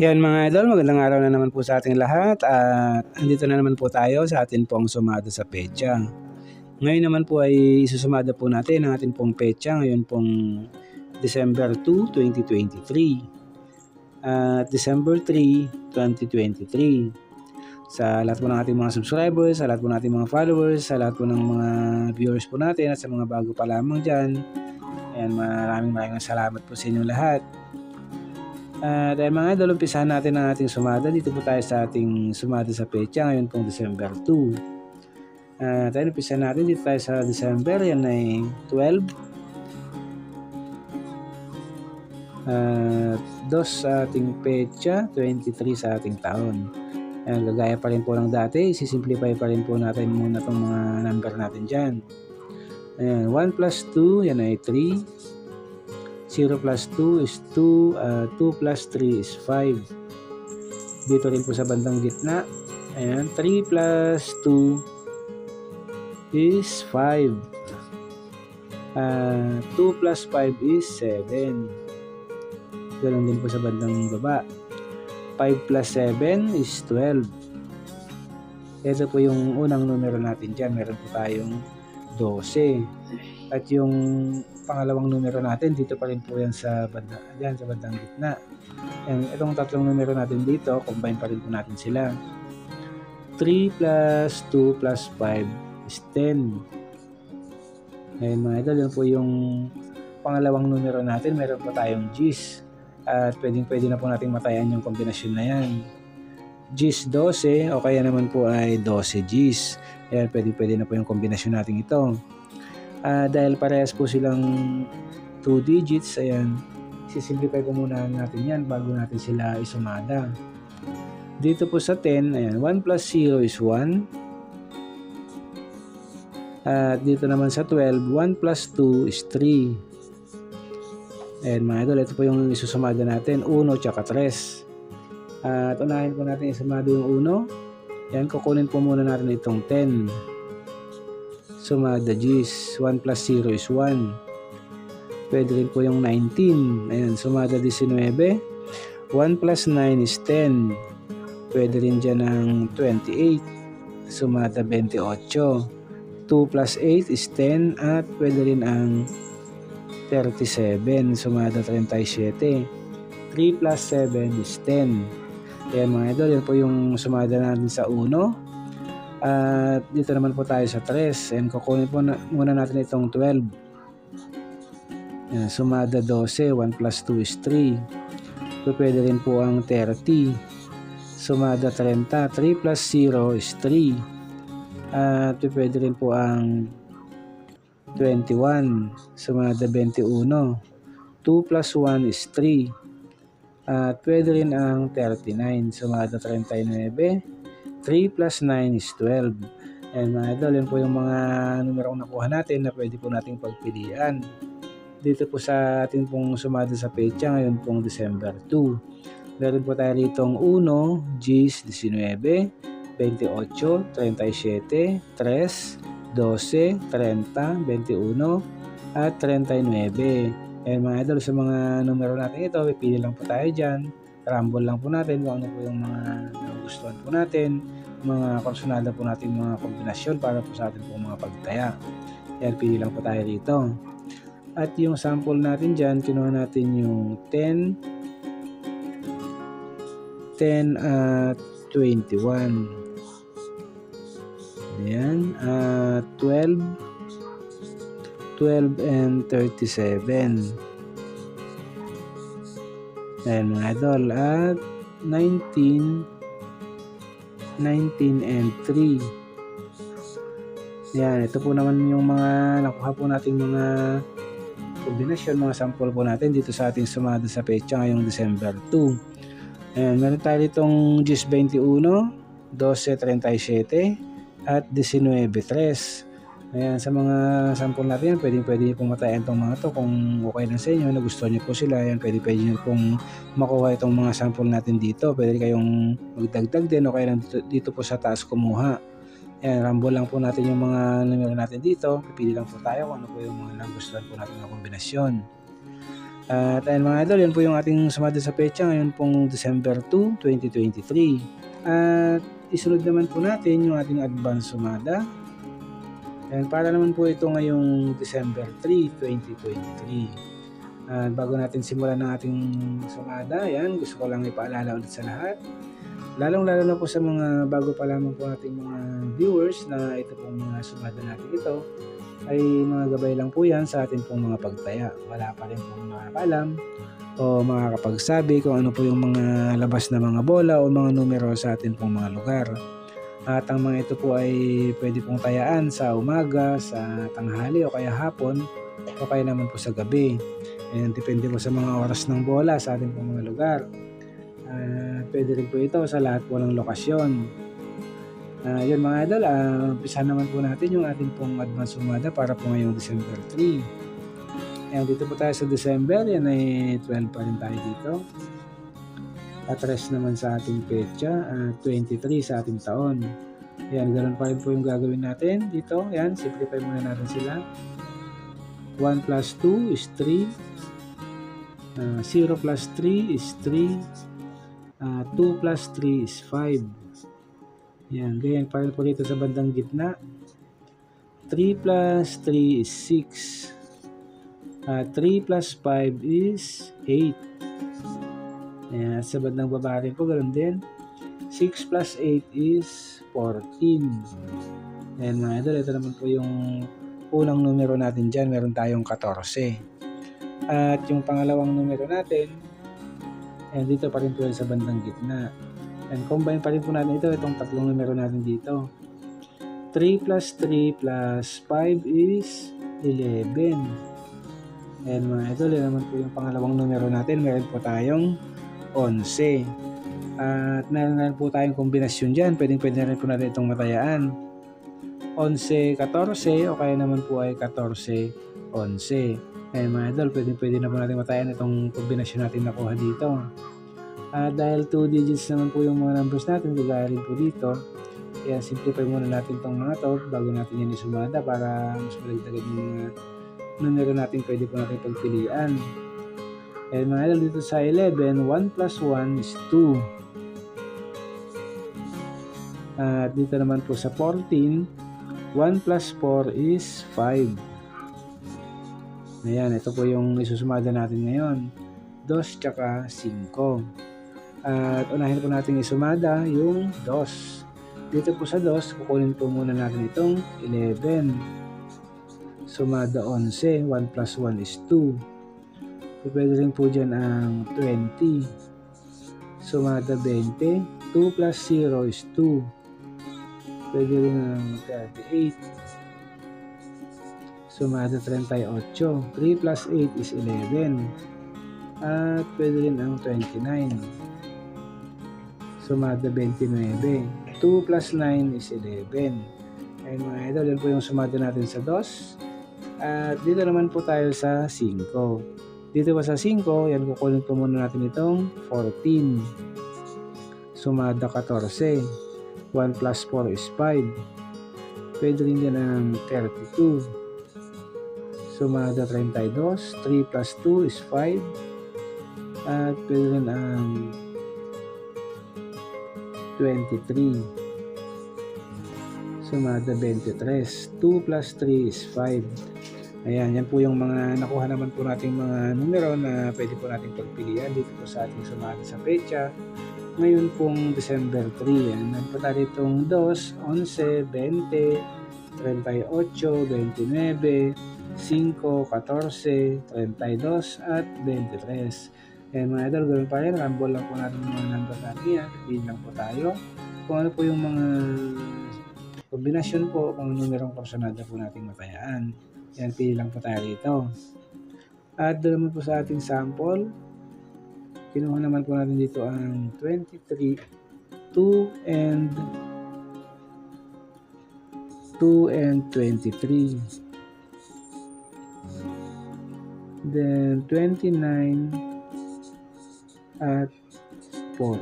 Yan mga idol, magandang araw na naman po sa ating lahat at andito na naman po tayo sa atin pong sumada sa pecha. Ngayon naman po ay isusumada po natin ang ating pong pecha ngayon pong December 2, 2023 at December 3, 2023. Sa lahat po ng ating mga subscribers, sa lahat po ng ating mga followers, sa lahat po ng mga viewers po natin at sa mga bago pa lamang dyan. Ayan, maraming maraming salamat po sa inyong lahat. Uh, dahil mga idol, umpisahan natin ang ating sumada. Dito po tayo sa ating sumada sa pecha ngayon pong December 2. Uh, tayo umpisahan natin dito tayo sa December. Yan ay 12. Uh, dos sa ating pecha, 23 sa ating taon. Ayan, gagaya pa rin po ng dati. Isisimplify pa rin po natin muna itong mga number natin dyan. Ayan, 1 plus 2, yan ay 3. 0 plus 2 is 2, uh, 2 plus 3 is 5. Dito rin po sa bandang gitna. Ayan, 3 plus 2 is 5. Uh, 2 plus 5 is 7. Ganun din po sa bandang baba. 5 plus 7 is 12. Ito po yung unang numero natin dyan. Meron po tayong 12. At yung pangalawang numero natin, dito pa rin po yan sa banda, yan sa bandang gitna. And itong tatlong numero natin dito, combine pa rin po natin sila. 3 plus 2 plus 5 is 10. Ngayon mga idol, yan po yung pangalawang numero natin. Meron po tayong G's. At pwedeng pwede na po natin matayan yung kombinasyon na yan. G's 12 o kaya naman po ay 12 G's. Ayan, pwede pwede na po yung kombinasyon natin ito. Uh, dahil parehas po silang 2 digits, ayan, sisimplify ko muna natin yan bago natin sila isumada. Dito po sa 10, ayan, 1 plus 0 is 1. At dito naman sa 12, 1 plus 2 is 3. Ayan mga idol, ito po yung isusumada natin, 1 tsaka 3. At unahin po natin isumada yung 1. Yan, kukunin po muna natin itong 10. Sumada G's. 1 plus 0 is 1. Pwede rin po yung 19. Ayan, sumada 19. 1 plus 9 is 10. Pwede rin dyan ng 28. Sumada 28. 2 plus 8 is 10 at pwede rin ang 37. Sumada 37. 3 plus 7 is 10. Ayan mga idol, yan po yung sumada natin sa 1. At dito naman po tayo sa 3. And kukunin po na, muna natin itong 12. Yan, sumada 12. 1 plus 2 is 3. So, pwede rin po ang 30. Sumada 30. 3 plus 0 is 3. At pwede rin po ang 21. Sumada 21. 2 plus 1 is 3. At pwede rin ang 39. Sumada 39. 3 plus 9 is 12. And mga idol, yan po yung mga numerong nakuha natin na pwede po nating pagpilian. Dito po sa ating pong sumada sa pecha ngayon pong December 2. Meron po tayo rito 1, G's 19, 28, 37, 3, 12, 30, 21, at 39. And mga idol, sa mga numero natin ito, pipili lang po tayo dyan rumble lang po natin kung ano po yung mga nagustuhan po natin, mga konsonada po natin mga kombinasyon para po sa atin po mga pagtaya. Yan, pili lang po tayo dito. At yung sample natin dyan, kinuha natin yung 10, 10 at 21. Ayan, at 12, 12 and 37. Ayan mga idol. At 19, 19 and 3. Ayan, ito po naman yung mga nakuha po natin mga kombinasyon, mga sample po natin dito sa ating sumada sa pecha ngayong December 2. Ayan, meron tayo itong 1021, 1237 at 19.3. Ayan, sa mga sample natin, pwedeng pwede pong matayan itong mga to kung okay lang sa inyo, nagustuhan niyo po sila. Ayan, pwede pwede niyo pong makuha itong mga sample natin dito. Pwede kayong magdagdag din o kaya lang dito, dito po sa taas kumuha. Ayan, rambo lang po natin yung mga numero natin dito. Pipili lang po tayo kung ano po yung mga nagustuhan po natin na kombinasyon. At ayun mga idol, yan po yung ating sumada sa pecha ngayon pong December 2, 2023. At isunod naman po natin yung ating advance sumada. And para naman po ito ngayong December 3, 2023. At bago natin simulan ng ating sumada, yan, gusto ko lang ipaalala ulit sa lahat. Lalong-lalo na po sa mga bago pa lamang po ating mga viewers na ito pong mga sumada natin ito ay mga gabay lang po yan sa ating pong mga pagtaya. Wala pa rin pong makakalam o makakapagsabi kung ano po yung mga labas na mga bola o mga numero sa ating pong mga lugar. At ang mga ito po ay pwede pong tayaan sa umaga, sa tanghali o kaya hapon o kaya naman po sa gabi. Ayan, depende po sa mga oras ng bola sa ating pong mga lugar. Uh, pwede rin po ito sa lahat po ng lokasyon. Uh, yun mga idol, uh, umpisa naman po natin yung ating pong advance umada para po ngayong December 3. Ayan, dito po tayo sa December, yan ay 12 pa rin tayo dito. At rest naman sa ating pecha, uh, 23 sa ating taon. Ayan, ganun pa rin po yung gagawin natin dito. Ayan, simplify muna natin sila. 1 plus 2 is 3. Uh, 0 plus 3 is 3. Uh, 2 plus 3 is 5. Yan, ganyan pa rin po dito sa bandang gitna. 3 plus 3 is 6. Uh, 3 plus 5 is 8. Yan, sa bandang baba rin po, ganoon din. 6 plus 8 is 14. Yan mga idol, ito naman po yung unang numero natin dyan. Meron tayong 14. At yung pangalawang numero natin, yan, dito pa rin po sa bandang gitna. And combine pa rin po natin ito, itong tatlong numero natin dito. 3 plus 3 plus 5 is 11. And mga ito, yun naman po yung pangalawang numero natin. Meron po tayong 11. At meron na po tayong kombinasyon dyan. Pwedeng pwede na rin po natin itong matayaan. 11, 14 o kaya naman po ay 14, 11. Eh mga idol, pwede pwede na po natin matayan itong kombinasyon natin nakuha dito. Uh, dahil 2 digits naman po yung mga numbers natin, gagaya rin po dito. Kaya simplify muna natin itong mga to bago natin yan isumada para mas malagdagan yung mga numero natin pwede po natin pagpilian. And mga idol dito sa 11, 1 plus 1 is 2. At dito naman po sa 14, 1 plus 4 is 5. Ayan, ito po yung isusumada natin ngayon. 2 tsaka 5. At unahin po natin isumada yung dos. Dito po sa dos, kukunin po muna natin itong 11. Sumada 11, 1 plus 1 is 2. So, pwede rin po dyan ang 20. Sumada 20, 2 plus 0 is 2. Pwede rin ang 38. Sumada 38. 3 plus 8 is 11. At pwede rin ang 29 sumada 29. 2 plus 9 is 11. Ayun mga idol, yan po yung sumada natin sa 2. At dito naman po tayo sa 5. Dito pa sa 5, yan kukunin po muna natin itong 14. Sumada 14. 1 plus 4 is 5. Pwede rin din ang 32. Sumada 32. 3 plus 2 is 5. At pwede rin ang 23. Sumada 23. 2 plus 3 is 5. Ayan, yan po yung mga nakuha naman po nating mga numero na pwede po nating pagpilian dito po sa ating sumada sa pecha. Ngayon pong December 3. Yan, nagpunta ditong 2, 11, 20, 38, 29, 5, 14, 32 at 23. Kaya mga idol, gawin pa rin, rumble lang po natin mga number natin yan. Piliin po tayo. Kung ano po yung mga kombinasyon po, kung numerong personada po nating matayaan. Yan, pili lang po tayo dito. At doon naman po sa ating sample, kinuha naman po natin dito ang 23, 2 and 2 and 23. Then 29 at 14.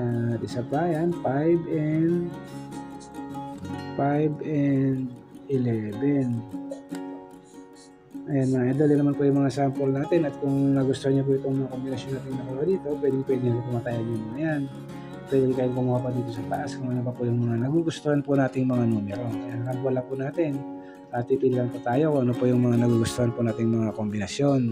At isa pa yan, 5 and 5 and 11. Ayan mga idol, yun naman po yung mga sample natin at kung nagustuhan niyo po itong mga kombinasyon natin nakuha dito, pwede pwede nyo pumatayan yung mga yan. Pwede rin kayo kumuha pa dito sa taas kung ano pa po yung mga nagugustuhan po nating mga numero. Ayan, wala po natin. At lang po tayo kung ano po yung mga nagugustuhan po nating mga kombinasyon.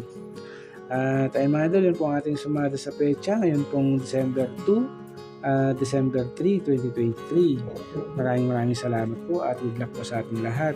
At ayun mga idol, yun po ang ating sumada sa pecha. Ngayon pong December 2, ah, December 3, 2023. Maraming maraming salamat po at good luck po sa ating lahat.